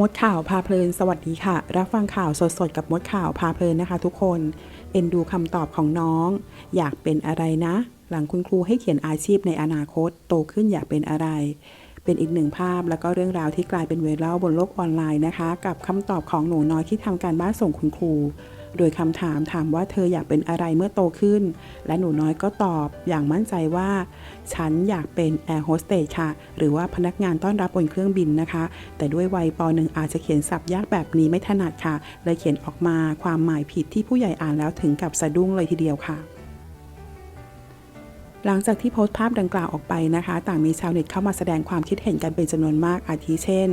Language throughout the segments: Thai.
มดข่าวพาเพลินสวัสดีค่ะ รับฟังข่าวสดๆ กับมดข่าวพาเพลินนะคะ ทุกคน เอ็นดูคำตอบของน้อง อยากเป็นอะไรนะ หลังคุณครูให้เขียนอาชีพในอนาคต โตขึ้นอยากเป็นอะไร เป็นอีกหนึ่งภาพแล้วก็เรื่องราวที่กลายเป็นไวรัลบนโลกออนไลน์นะคะ กับคำตอบของหนูน้อยที่ทำการบ้านส่งคุณครู โดยคำถามถามว่าเธออยากเป็นอะไรเมื่อโตขึ้น และหนูน้อยก็ตอบอย่างมั่นใจว่า ฉันอยากเป็นแอร์โฮสเตสค่ะ หรือว่าพนักงานต้อนรับบนเครื่องบินนะคะ แต่ด้วยวัยปหนึ่งอาจจะเขียนศัพท์ยากแบบนี้ไม่ถนัดค่ะ เลยเขียนออกมาความหมายผิดที่ผู้ใหญ่อ่านแล้วถึงกับสะดุ้งเลยทีเดียวค่ะ หลังจากที่โพสต์ภาพดังกล่าวออกไปนะคะ ต่างมีชาวเน็ตเข้ามาแสดงความคิดเห็นกันเป็นจำนวนมากอาทิเช่น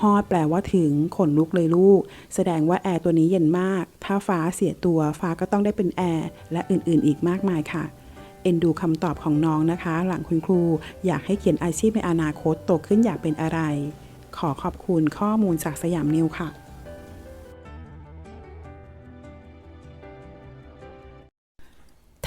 ฮอดแปลว่าถึงขนลุกเลยลูก แสดงว่าแอร์ตัวนี้เย็นมาก ถ้าฟ้าเสียตัวฟ้าก็ต้องได้เป็นแอร์และอื่นๆ อีกมากมายค่ะเอ็นดูคำตอบของน้องนะคะ หลังคุณครูอยากให้เขียนอาชีพในอนาคตโตขึ้นอยากเป็นอะไร ขอขอบคุณข้อมูลจากสยามนิวค่ะ